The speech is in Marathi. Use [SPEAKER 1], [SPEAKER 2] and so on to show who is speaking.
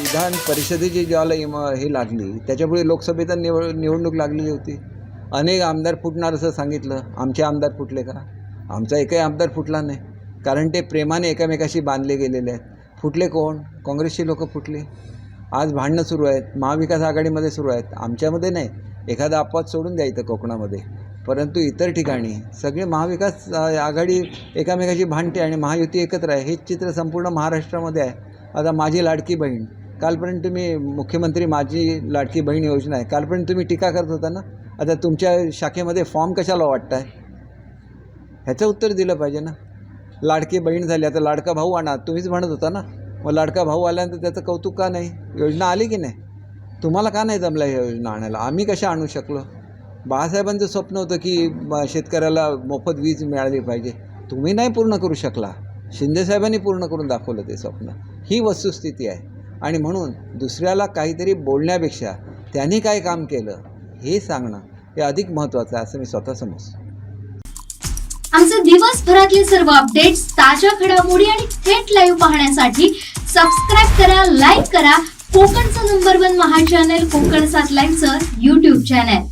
[SPEAKER 1] विधान परिषदेची ज्याला इम हे लागली त्याच्यापुढे लोकसभेचा निव निवडणूक लागलेली होती. अनेक आमदार फुटणार असं सांगितलं. आमचे आमदार फुटले का? आमचा एकही आमदार फुटला नाही. कारण ते प्रेमाने एकामेकाशी बांधले गेलेले आहेत. फुटले कोण? काँग्रेसची लोकं फुटली. आज भांडणं सुरू आहेत. महाविकास आघाडीमध्ये सुरू आहेत. आमच्यामध्ये नाही. एखादा अपवाद सोडून द्यायचं कोकणामध्ये. परंतु इतर ठिकाणी सगळे महाविकास आघाडी एकामेकाशी भांडते आणि महायुती एकत्र आहे. हेच चित्र संपूर्ण महाराष्ट्रामध्ये आहे. आता माझी लाडकी बहीण कालपर्यंत तुम्ही मुख्यमंत्री माझी लाडकी बहीण योजना आहे. कालपर्यंत तुम्ही टीका करत होता ना? आता तुमच्या शाखेमध्ये फॉर्म कशाला वाटताय? ह्याचं उत्तर दिलं पाहिजे ना. लाडकी बहीण झाली आता लाडका भाऊ आणा. तुम्हीच म्हणत होता ना. मग लाडका भाऊ आल्यानंतर त्याचं कौतुक का नाही? योजना आली की नाही? तुम्हाला का नाही जमल्या ह्या योजना आणायला? आम्ही कशा आणू शकलो? बाळासाहेबांचं स्वप्न होतं की शेतकऱ्याला मोफत वीज मिळाली पाहिजे. तुम्ही नाही पूर्ण करू शकला. शिंदेसाहेबांनी पूर्ण करून दाखवलं ते स्वप्न. ही वस्तुस्थिती आहे. आणि म्हणून दुसऱ्याला काहीतरी बोलण्यापेक्षा त्यांनी काय काम केलं हे सांगणं हे अधिक महत्त्वाचं आहे असं मी स्वतः समजतो.
[SPEAKER 2] आमचे दिवसभरातले सर्व अपडेट्स ताज्या घडामोडी आणि थेट लाईव्ह पाहण्यासाठी सबस्क्राईब करा लाईक करा. कोकणचं नंबर वन महा चॅनल कोकण सात लाईव्हचं युट्यूब चॅनल